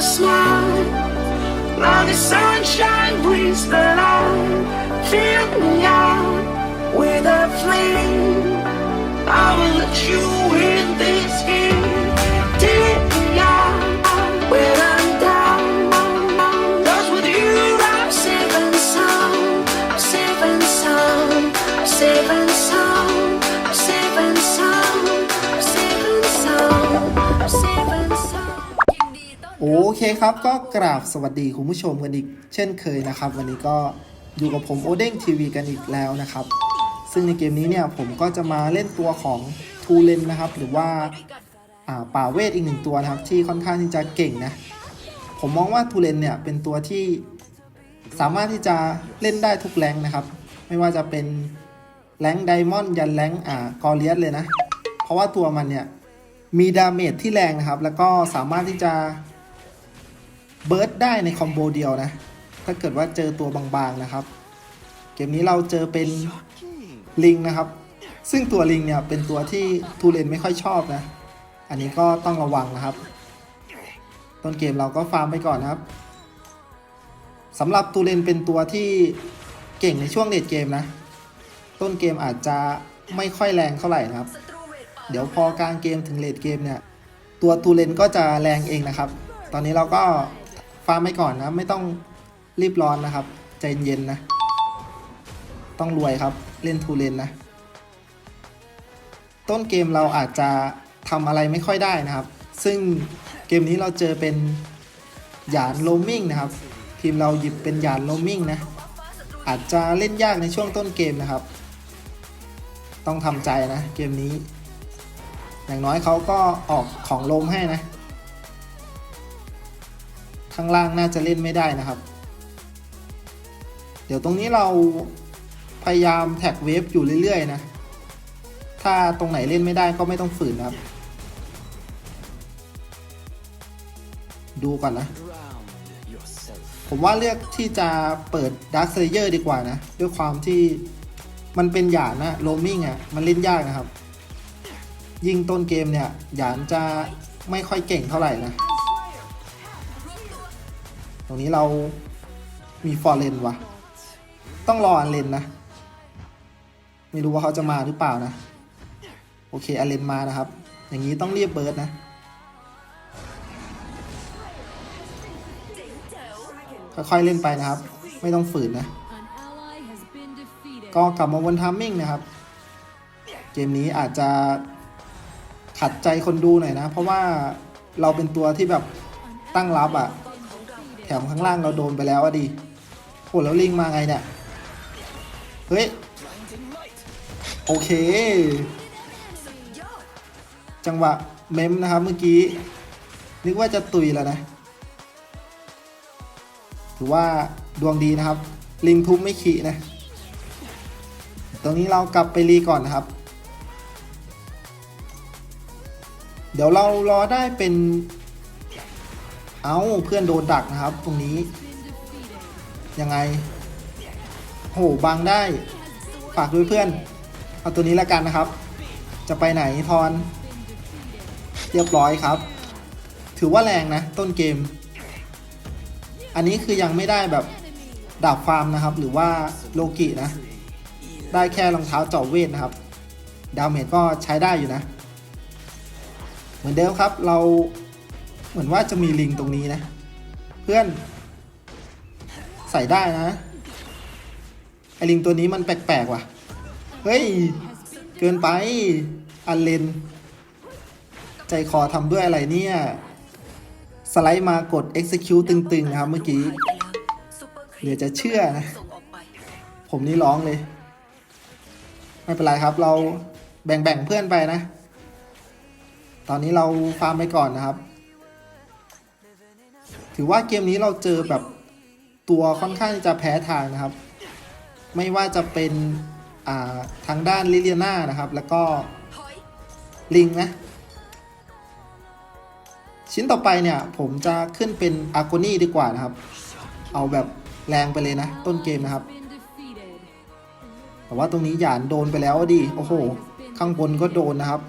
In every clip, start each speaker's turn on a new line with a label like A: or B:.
A: smile. Now the sunshine brings the light. Fill me out with a flame. I will let you
B: โอเคครับก็กราบสวัสดีคุณผู้ชมกันอีก เช่นเคยนะครับ วันนี้ก็อยู่กับผมโอเด้งทีวีกันอีกแล้วนะครับ ซึ่งในเกมนี้เนี่ยผมก็จะมาเล่นตัวของทูเลนนะครับ หรือว่าอ่าป่าเวทอีกหนึ่งตัวนะครับ ที่ค่อนข้างที่จะเก่งนะ ผมมองว่าทูเลนเนี่ยเป็นตัวที่สามารถที่จะเล่นได้ทุกแรงนะครับ ไม่ว่าจะเป็นแรงไดมอนด์ยันแรงอ่ากอเลียสเลยนะ เพราะว่าตัวมันเนี่ยมีดาเมจที่แรงนะครับ แล้วก็สามารถที่จะ เบิร์ดได้ในคอมโบเดียวนะ ถ้าเกิดว่าเจอตัวบางๆนะครับ เกมนี้เราเจอเป็นลิงนะครับ ซึ่งตัวลิงเนี่ยเป็นตัวที่ทูเลนไม่ค่อยชอบนะ อันนี้ก็ต้องระวังนะครับ ต้นเกมเราก็ฟาร์มไปก่อนนะครับสำหรับตูเลนเป็นตัวที่เก่งในช่วงเลดเกมนะ ต้นเกมอาจจะไม่ค่อยแรงเท่าไหร่นะครับ เดี๋ยวพอกลางเกมถึงเลดเกมเนี่ย ตัวตูเลนก็จะแรงเองนะครับ ตอนนี้เราก็ ฟาร์มไปก่อนนะไม่ต้องรีบร้อนนะครับ ใจเย็นนะ ต้องรวยครับเล่นทูเลนนะ ต้นเกมเราอาจจะทำอะไรไม่ค่อยได้นะครับ ซึ่งเกมนี้เราเจอเป็นหยานโลมิงนะครับ ทีมเราหยิบเป็นหยานโลมิงนะ อาจจะเล่นยากในช่วงต้นเกมนะครับ ต้องทำใจนะเกมนี้ อย่างน้อยเขาก็ออกของลมให้นะ ข้างล่างน่าจะเล่นไม่ได้นะครับ เดี๋ยวตรงนี้เราพยายามแท็กเวฟอยู่เรื่อยๆนะ ถ้าตรงไหนเล่นไม่ได้ก็ไม่ต้องฝืนนะครับ ดูก่อนนะ ผมว่าเลือกที่จะเปิด Dark Slayer ดีกว่านะ ด้วยความที่มันเป็นหยานนะโรมิงอะ มันเล่นยากนะครับ ยิงต้นเกมเนี่ย หยานจะไม่ค่อยเก่งเท่าไหร่นะ รงนี้เรามีฟอร์เรนวะต้องรออันเลนนะ ไม่รู้ว่าเขาจะมาหรือเปล่านะ โอเคอันเลนมานะครับ อย่างนี้ต้องเรียบเบิร์ดนะค่อยๆเล่นไปนะครับ ไม่ต้องฝืนนะ ก็กลับมาวนทัมมิ่งนะครับ เกมนี้อาจจะขัดใจคนดูหน่อยนะ เพราะว่าเราเป็นตัวที่แบบตั้งรับอะ่ะ มข้างล่างเราโดนไปแล้วอะดิโหแล้วลิงมาไงเนี่ย เฮ้ย โอเค จังหวะเมมนะครับเมื่อกี้ นึกว่าจะตุยแล้วนะ ถือว่าดวงดีนะครับ ลิงทุบไม่ขีนะ ตรงนี้เรากลับไปรีก่อนนะครับ เดี๋ยวเรารอได้เป็น เอาเพื่อนโดนดักนะครับ ตรงนี้ ยังไง โหบังได้ฝากด้วยเพื่อน เอาตัวนี้แล้วกันนะครับ จะไปไหนทอน เรียบร้อยครับ ถือว่าแรงนะ ต้นเกม อันนี้คือยังไม่ได้แบบดาบฟาร์มนะครับ หรือว่าโลกินะ ได้แค่รองเท้าเจาะเวทนะครับ ดาเมจก็ใช้ได้อยู่นะ เหมือนเดิมครับเรา เหมือนว่าจะมีลิงตรงนี้นะ เพื่อน ใส่ได้นะ ไอลิงตัวนี้มันแปลกๆว่ะ เฮ้ย เกินไป อันเลน ใจคอทำด้วยอะไรเนี่ย สไลด์มากด execute ตึงๆนะครับเมื่อกี้เดี๋ยวจะเชื่อนะ ผมนี่ร้องเลย ไม่เป็นไรครับเราแบ่งๆเพื่อนไปนะ ตอนนี้เราฟาร์มไปก่อนนะครับ ถือว่าเกมนี้เราเจอแบบตัวค่อนข้างจะแพ้ทางนะครับ ไม่ว่าจะเป็นาทางด้านลิเลียนานะครับ แล้วก็ลิงนะ ชิ้นต่อไปเนี่ย ผมจะขึ้นเป็นอาโกนี่ดีกว่านะครับ เอาแบบแรงไปเลยนะ ต้นเกมนะครับ แต่ว่าตรงนี้หยานโดนไปแล้วดิ โอ้โห ข้างบนก็โดนนะครับ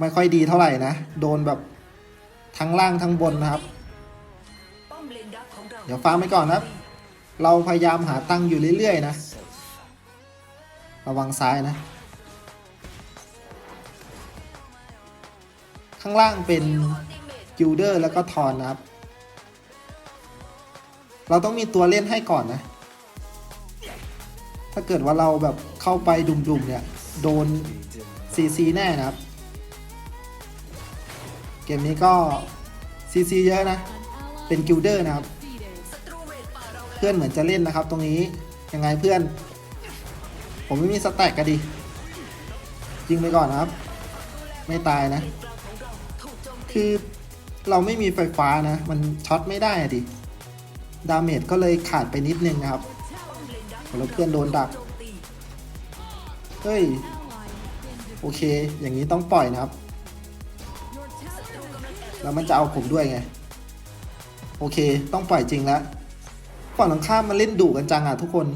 B: ไม่ค่อยดีเท่าไหร่นะ โดนแบบ ทั้งล่างทั้งบนนะครับ
C: เดี๋
B: ยวฟังไปก่อนนะครับ เราพยายามหาตังค์อยู่เรื่อยๆนะ ระวังซ้ายนะ ข้างล่างเป็นกิลเดอร์แล้วก็ทอนนะครับ เราต้องมีตัวเล่นให้ก่อนนะ ถ้าเกิดว่าเราแบบเข้าไปดุ่มๆเนี่ย โดนซีซีแน่นะครับ เกมนี้ก็ซีซีเยอะนะ เป็นกิลเดอร์นะครับ
C: เพื่
B: อนเหมือนจะเล่นนะครับ ตรงนี้ยังไงเพื่อน ผมไม่มีสแต็กก็ดียิงไปก่อนนะครับ ไม่ตายนะ คือเราไม่มีไฟฟ้านะ มันช็อตไม่ได้อะดิดาเมจก็เลยขาดไปนิดนึงนะครับ
C: เลนดัก
B: แล้วเพื่อนโดนดัก เฮ้ย โอเค อย่างนี้ต้องปล่อยนะครับ แล้วมันจะเอาผมด้วยไง โอเค ต้องปล่อยจริงแล้วฝั่งตรงข้ามมาเล่นดุกันจังอะทุกคน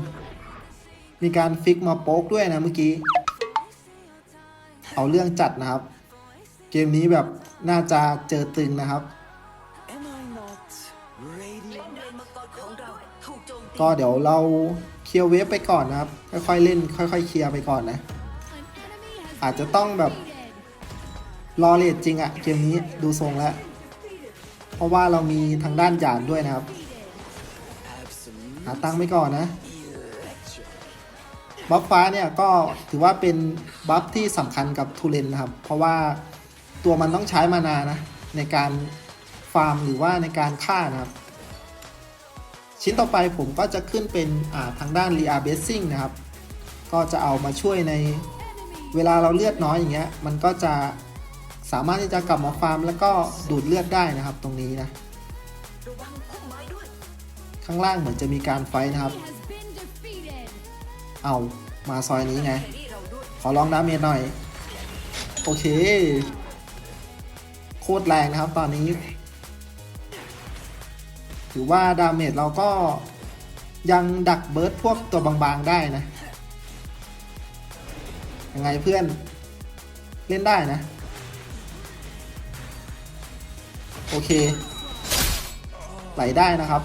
B: มีการฟิกมาโป๊กด้วยนะเมื่อกี้ เอาเรื่องจัดนะครับ เกมนี้แบบน่าจะเจอตึงนะครับ
C: ก็เดี๋
B: ยวเราเคลียร์เวฟไปก่อนนะครับ ค่อยๆเล่น ค่อย ๆ เคลียร์ไปก่อนนะ อาจจะต้องแบบ รอเลทจริงอะเกมนี้ดูทรงแล้ว เพราะว่าเรามีทางด้านหยานด้วยนะครับ หาตังค์ไปก่อนนะ บัฟฟ้าเนี่ยก็ถือว่าเป็นบัฟที่สำคัญกับทูเรนนะครับ เพราะว่าตัวมันต้องใช้มานานะ ในการฟาร์มหรือว่าในการฆ่านะครับ ชิ้นต่อไปผมก็จะขึ้นเป็นาทางด้าน r e a b a s s i n g นะครับ ก็จะเอามาช่วยในเวลาเราเลือดน้อยอย่างเงี้ยมันก็จะ สามารถที่จะกลับมาฟาร์มแล้วก็ดูดเลือดได้นะครับตรงนี้นะ ข้างล่างเหมือนจะมีการไฟนะครับ เอามาซอยนี้ไง
C: แครี่เราด้วย
B: ขอลองดาเมจหน่อย โอเค โคตรแรงนะครับตอนนี้ ถือว่าดาเมจเราก็ยังดักเบิร์ดพวกตัวบางๆได้นะ ยังไงเพื่อนเล่นได้นะ โอเค ไหลได้นะครับ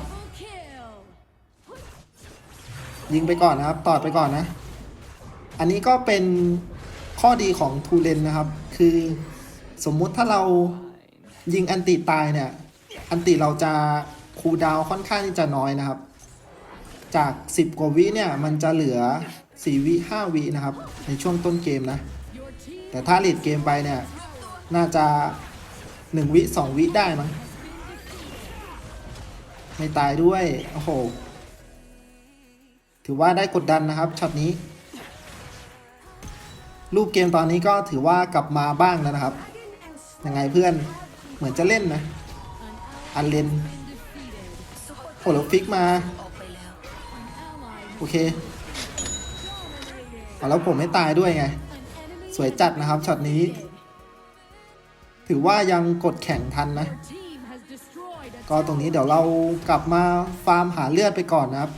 B: ยิงไปก่อนนะครับ ตอดไปก่อนนะ อันนี้ก็เป็นข้อดีของทูเลนนะครับ คือสมมุติถ้าเรายิงอันติตายเนี่ย อันติเราจะคูดาวค่อนข้างที่จะน้อยนะครับ จาก 10 กว่าวิเนี่ยมันจะเหลือ 4 วิ 5 วินะครับ ในช่วงต้นเกมนะ แต่ถ้าเลดเกมไปเนี่ย น่าจะ 1วิ2วิได้มั้งไม่ตายด้วย โอ้โห ถือว่าได้กดดันนะครับช็อตนี้ รูปเกมตอนนี้ก็ถือว่ากลับมาบ้างแล้วนะครับ ยังไงเพื่อนเหมือนจะเล่นนะ อันเลนโอ้แล้วฟิกมา โอเคเอาแล้วผมไม่ตายด้วยไง สวยจัดนะครับช็อตนี้ ถือว่ายังกดแข่งทันนะ ก็ตรงนี้เดี๋ยวเรากลับมาฟาร์มหาเลือดไปก่อนนะครับ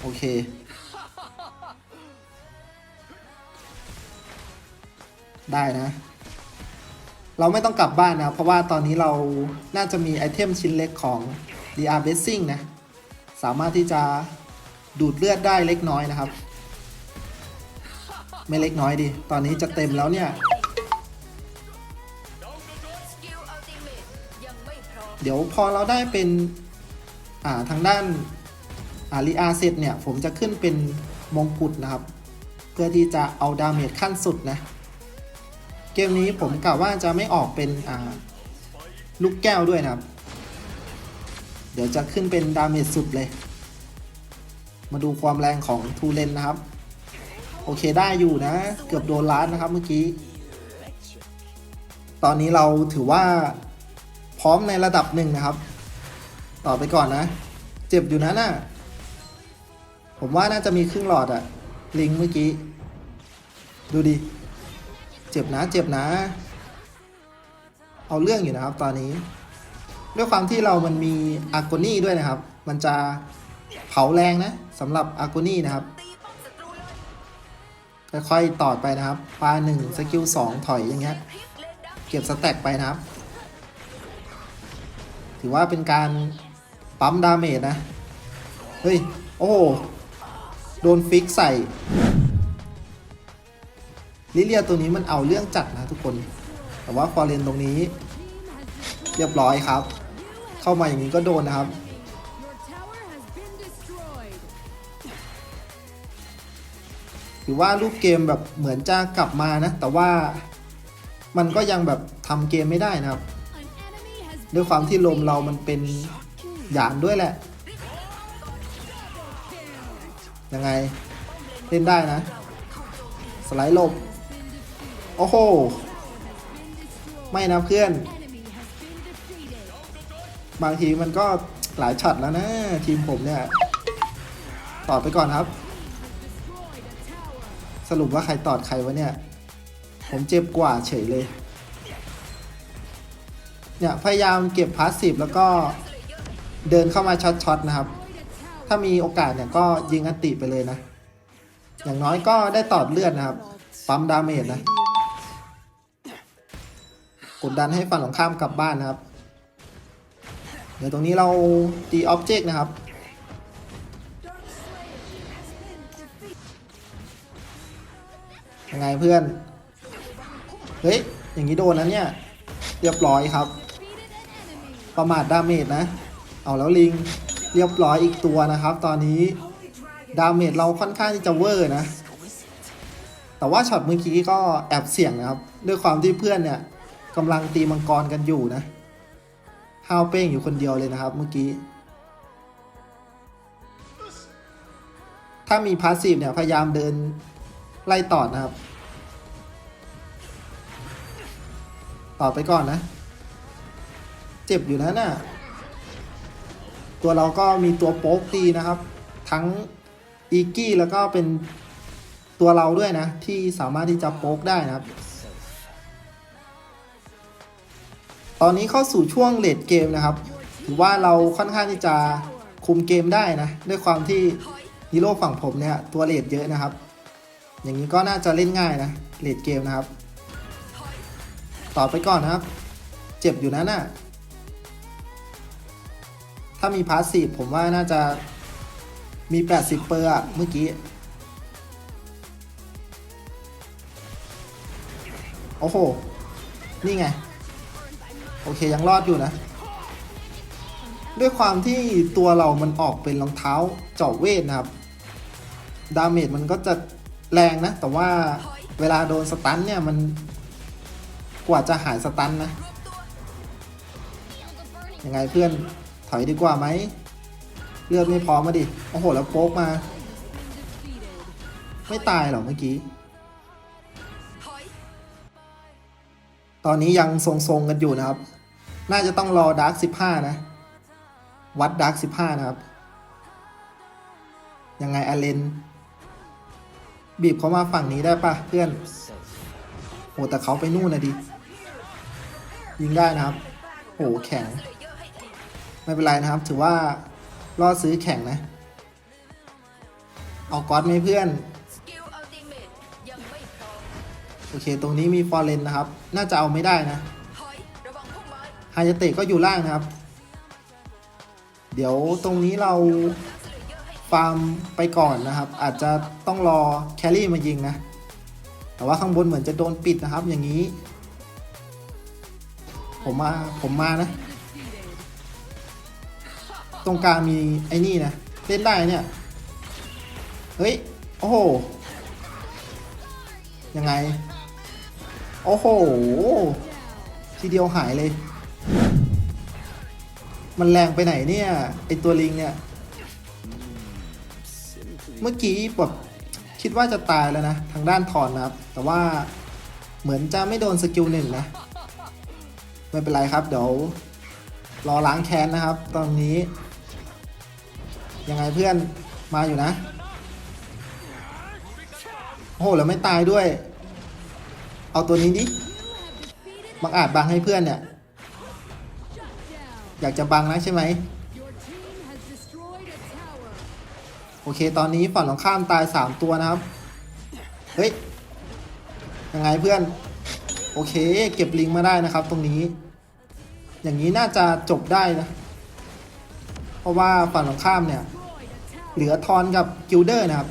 B: โอเค ได้นะ เราไม่ต้องกลับบ้านนะ เพราะว่าตอนนี้เราน่าจะมีไอเทมชิ้นเล็กของ d r b a s s i n g นะ สามารถที่จะดูดเลือดได้เล็กน้อยนะครับ ไม่เล็กน้อยดิตอนนี้จะเต็มแล้วเนี่ย
C: เดี๋
B: ยวพอเราได้เป็นอ่าทางด้านอาริอาเซตเนี่ย ผมจะขึ้นเป็นมงกุฎนะครับ เพื่อที่จะเอาดาเมจขั้นสุดนะ เกมนี้ผมกะว่าจะไม่ออกเป็นอ่าลูกแก้วด้วยนะครับ เดี๋ยวจะขึ้นเป็นดาเมจสุดเลย มาดูความแรงของทูเลนนะครับ โอเคได้อยู่นะ เกือบโดนล้านนะครับเมื่อกี้ ตอนนี้เราถือว่าพร้อมในระดับหนึ่งนะครับ ต่อไปก่อนนะ เจ็บอยู่นะน่ะ ผมว่าน่าจะมีครึ่งหลอดอะลิงเมื่อกี้ ดูดิ เจ็บนะเจ็บนะ เอาเรื่องอยู่นะครับตอนนี้ ด้วยความที่เรามันมีอาร์โกนี่ด้วยนะครับ มันจะเผาแรงนะสำหรับอาร์โกนี่นะครับ ค่อยๆตอดไปนะครับปลาหนึ่งสกิลสองถอยอย่างเงี้ย
C: เก็
B: บสแต็กไปนะครับ ถือว่าเป็นการปั๊มดาเมจนะ เฮ้ย โอ้โหโดนฟิกใส่ ลิเลียตัวนี้มันเอาเรื่องจัดนะทุกคน แต่ว่าฟอร์เรนตรงนี้ เรียบร้อยครับ เข้ามาอย่างนี้ก็โดนนะครับ ถือว่ารูปเกมแบบเหมือนจะกลับมานะ แต่ว่ามันก็ยังแบบทำเกมไม่ได้นะครับ ด้วยความที่ลมเรามันเป็นหยานด้วยแหละ ยังไง เล่นได้นะ สไลด์ลบ โอ้โห ไม่นะเพื่อน บางทีมันก็หลายช็อตแล้วนะ ทีมผมเนี่ยตอไปก่อนครับ สรุปว่าใครตอดใครวะเนี่ย ผมเจ็บกว่าเฉยเลย เนี่ย พยายามเก็บพาสซีฟแล้วก็เดินเข้ามาช็อตๆนะครับ ถ้ามีโอกาสเนี่ยก็ยิงอัติไปเลยนะ อย่างน้อยก็ได้ตอดเลือดนะครับ ปั๊มดาเมจนะ กดดันให้ฝั่งของข้ามกลับบ้านนะครับ เดี๋ยวตรงนี้เราตีออบเจกต์นะครับ ยังไงเพื่อน เฮ้ย อย่างนี้โดนนะเนี่ย เรียบร้อยครับ ประมาทดาเมจนะ เอาแล้วลิง เรียบร้อยอีกตัวนะครับ ตอนนี้ดาเมจเราค่อนข้างที่จะเวอร์นะ แต่ว่าช็อตเมื่อกี้ก็แอบเสี่ยงนะครับ ด้วยความที่เพื่อนเนี่ยกำลังตีมังกรกันอยู่นะห้าวเป้งอยู่คนเดียวเลยนะครับ เมื่อกี้ ถ้ามีพาสซีฟเนี่ยพยายามเดิน ไล่ต่อนะครับ ต่อไปก่อนนะ เจ็บอยู่นะน่ะ ตัวเราก็มีตัวโป๊กตีนะครับ ทั้งอีกี้แล้วก็เป็นตัวเราด้วยนะ ที่สามารถที่จะโป๊กได้นะครับ ตอนนี้เข้าสู่ช่วงเลดเกมนะครับ ถือว่าเราค่อนข้างที่จะคุมเกมได้นะ ด้วยความที่ฮีโร่ฝั่งผมเนี่ย ตัวเลดเยอะนะครับ อย่างนี้ก็น่าจะเล่นง่ายนะเลดเกมนะครับ ต่อไปก่อนนะครับ เจ็บอยู่นะน่ะถ้ามีพาสซีฟผมว่าน่าจะมี 80 เปอร์อะเมื่อกี้ โอ้โห นี่ไง โอเคยังรอดอยู่นะ ด้วยความที่ตัวเรามันออกเป็นรองเท้าเจาะเวทนะครับ ดาเมจมันก็จะ แรงนะ แต่ว่าเวลาโดนสตันเนี่ยมันกว่าจะหายสตันนะ ยังไงเพื่อนถอยดีกว่าไหม เลือดไม่พอมาดิ โอ้โห แล้วโป๊กมา ไม่ตายหรอเมื่อกี้ ตอนนี้ยังทรงๆกันอยู่นะครับ น่าจะต้องรอดาร์กสิบห้านะ วัดดาร์กสิบห้านะครับ ยังไงอาเลน บีบเขามาฝั่งนี้ได้ปะเพื่อนโอ้แต่เขาไปนู่นนะดิ ยิงได้นะครับโอ้แข็ง ไม่เป็นไรนะครับ ถือว่าล่อซื้อแข่งนะ เอาก๊อตไหมเพื่อน โอเค ตรงนี้มีฟอร์เรนนะครับ น่าจะเอาไม่ได้นะ
C: ไฮา
B: ยาเตะก็อยู่ล่างนะครับ เดี๋ยวตรงนี้เรา ฟาร์มไปก่อนนะครับ อาจจะต้องรอแครี่มายิงนะ แต่ว่าข้างบนเหมือนจะโดนปิดนะครับอย่างนี้ ผมมาผมมานะ ตรงกลางมีไอ้นี่นะ เล่นได้เนี่ย เฮ้ย โอ้โห ยังไง โอ้โห ทีเดียวหายเลย มันแรงไปไหนเนี่ยไอตัวลิงเนี่ย เมื่อกี้แบบคิดว่าจะตายแล้วนะ ทางด้านถอนนะครับ แต่ว่าเหมือนจะไม่โดนสกิลหนึ่งนะ ไม่เป็นไรครับ เดี๋ยวรอล้างแค้นนะครับ ตอนนี้ ยังไงเพื่อนมาอยู่นะ โอ้โห แล้วไม่ตายด้วย เอาตัวนี้ดิบังอาจบังให้เพื่อนเนี่ย อยากจะบังนะใช่ไหม อเค ตอนนี้ฝั่งของข้ามตาย3ตัวนะครับ เฮ้ย ยังไงเพื่อน โอเค เก็บลิงมาได้นะครับ ตรงนี้ อย่างนี้น่าจะจบได้นะ เพราะว่าฝั่งตรงข้ามเนี่ย เหลือทอนกับกิลเดอร์นะครับ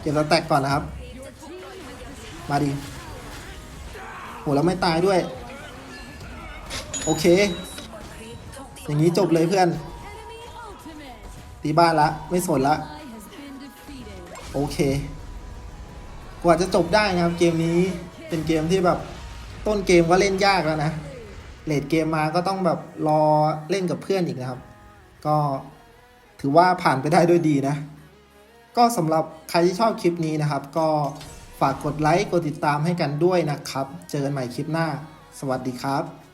B: เก็บสแต็กก่อนนะครับ มาดิโหแล้วไม่ตายด้วย โอเค อย่างนี้จบเลยเพื่อน ตีบ้านละ ไม่สนละ โอเค กว่าจะจบได้นะครับ เกมนี้เป็นเกมที่แบบต้นเกมก็เล่นยากแล้วนะเลดเกมมาก็ต้องแบบรอเล่นกับเพื่อนอีกนะครับ ก็ถือว่าผ่านไปได้ด้วยดีนะ ก็สำหรับใครที่ชอบคลิปนี้นะครับ ก็ฝากกดไลค์กดติดตามให้กันด้วยนะครับ เจอกันใหม่คลิปหน้า สวัสดีครับ